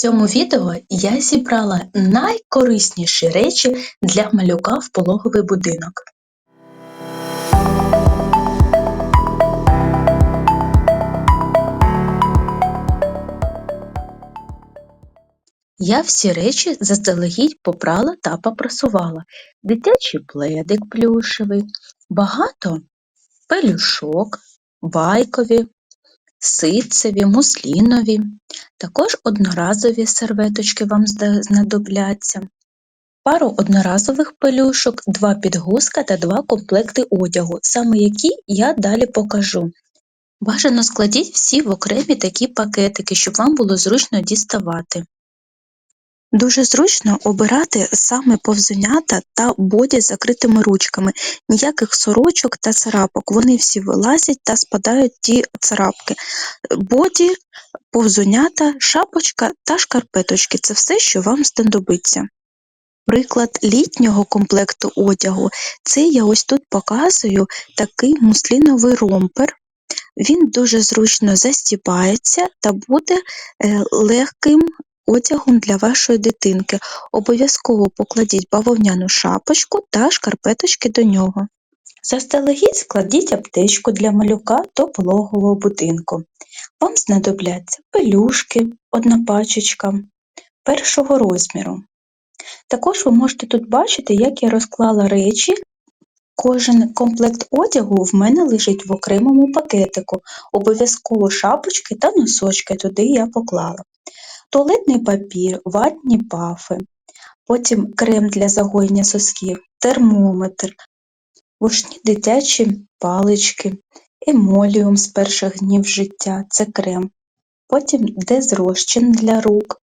цьому відео я зібрала найкорисніші речі для малюка в пологовий будинок. Я всі речі заздалегідь попрала та попрасувала. Дитячий пледик плюшевий, багато пелюшок, байкові, ситцеві, муслінові, також одноразові серветочки вам знадобляться, пару одноразових пелюшок, два підгузка та два комплекти одягу, саме які я далі покажу. Бажано складіть всі в окремі такі пакетики, щоб вам було зручно діставати. Дуже зручно обирати саме повзунята та боді з закритими ручками, ніяких сорочок та царапок. Вони всі вилазять та спадають ті царапки. Боді, повзунята, шапочка та шкарпеточки це все, що вам знадобиться. Приклад літнього комплекту одягу це я ось тут показую такий мусліновий ромпер. Він дуже зручно застібається та буде е, легким одягом для вашої дитинки. Обов'язково покладіть бавовняну шапочку та шкарпеточки до нього. Заздалегідь складіть аптечку для малюка до пологового будинку. Вам знадобляться пелюшки, одна пачечка першого розміру. Також ви можете тут бачити, як я розклала речі. Кожен комплект одягу в мене лежить в окремому пакетику, обов'язково шапочки та носочки туди я поклала. Туалетний папір, ватні пафи, потім крем для загоєння сосків, термометр, вушні дитячі палички, емоліум з перших днів життя це крем, потім дезрозчин для рук,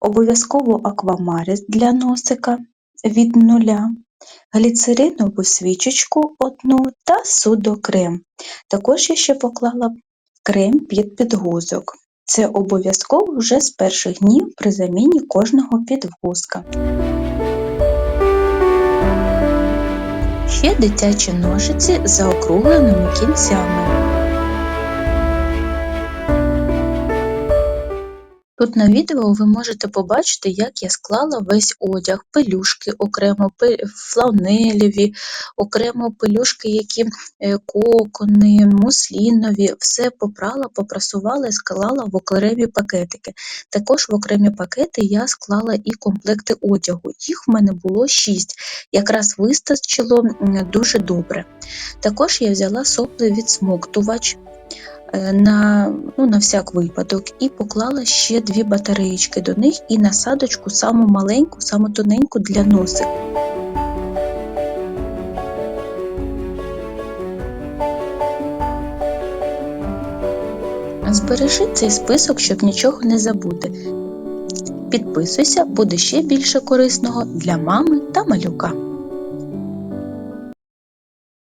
обов'язково аквамаріс для носика від нуля, гліцеринову свічечку одну та судокрем. Також я ще поклала крем під підгузок. Це обов'язково вже з перших днів при заміні кожного підвузка. Ще дитячі ножиці з заокругленими кінцями. Тут на відео ви можете побачити, як я склала весь одяг, пелюшки окремо, фланелеві, окремо пелюшки, які е, кокони, муслінові, все попрала, попрасувала і склала в окремі пакетики. Також в окремі пакети я склала і комплекти одягу. Їх в мене було 6, якраз вистачило дуже добре. Також я взяла соплевідсмоктувач е, на, ну, на всяк випадок і поклала ще дві батареїчки до них і насадочку саму маленьку, саму тоненьку для носика. Збережи цей список, щоб нічого не забути. Підписуйся, буде ще більше корисного для мами та малюка.